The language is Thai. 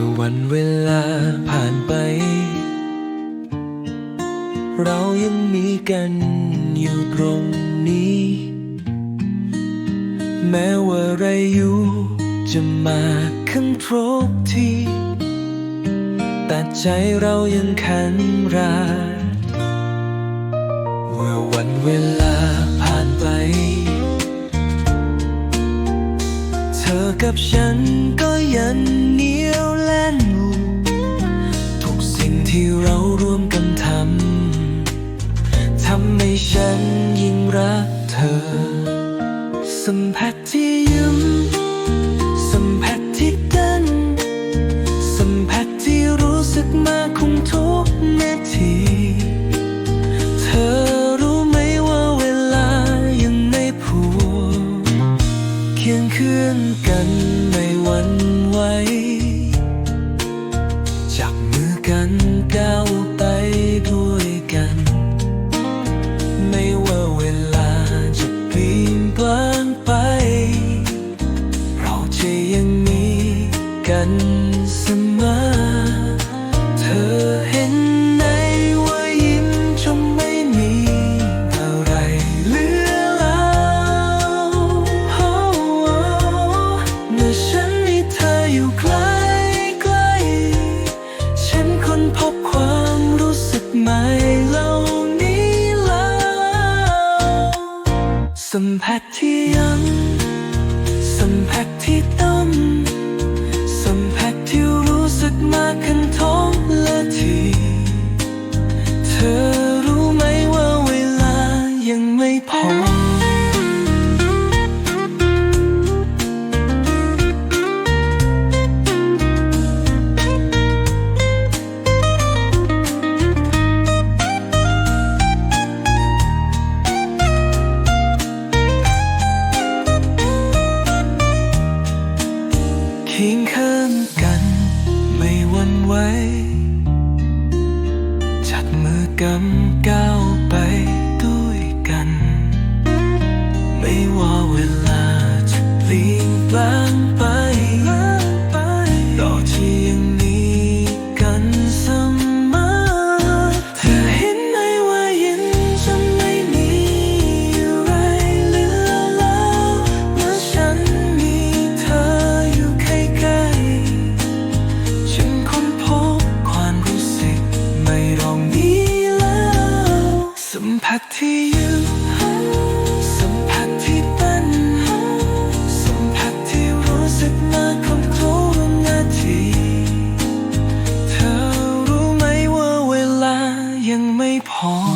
มื่อวันเวลาผ่านไป เรายังมีกันอยู่ตรงนี้ แม้ว่าไรอยู่จะมาขึ้นทุกทีแต่ใจเรายังแขันราเมื่อวันเวลาผ่านไป เธอกับฉันก็ยังนิ ทำให้ฉันยิ่งรักเธอ สัมผัสที่ยิ้มสัมผัสที่เต้นสัมผัสที่รู้สึกมาคงทุกนาทีเธอรู้ไหมว่าเวลายังไม่พูดเคียงคืนกันไม่หวันไหวจับมือกันก้าวไปด้วย กันเสมอ เธอเห็นไหมว่ายิ้มจนไม่มีอะไรเหลือแล้วเมื่อฉันมีเธออยู่ใกล้ใกล้ฉันคนพบความรู้สึกใหม่เหล่านี้แล้วสัมผัสที่ยังสัมผัสที่ต้นสั เคียงข้างกันไม่วันไหวจับมือกำก้าวไปด้วยกัน ไม่ว่าเวลาจะเปลี่ยนแปลงไป ดที่ยืนสัมผัสที่เต้นสัมผัสที่รู้สึกมาคนครูนาทีเธอรู้ไหมว่าเวลายังไม่พอ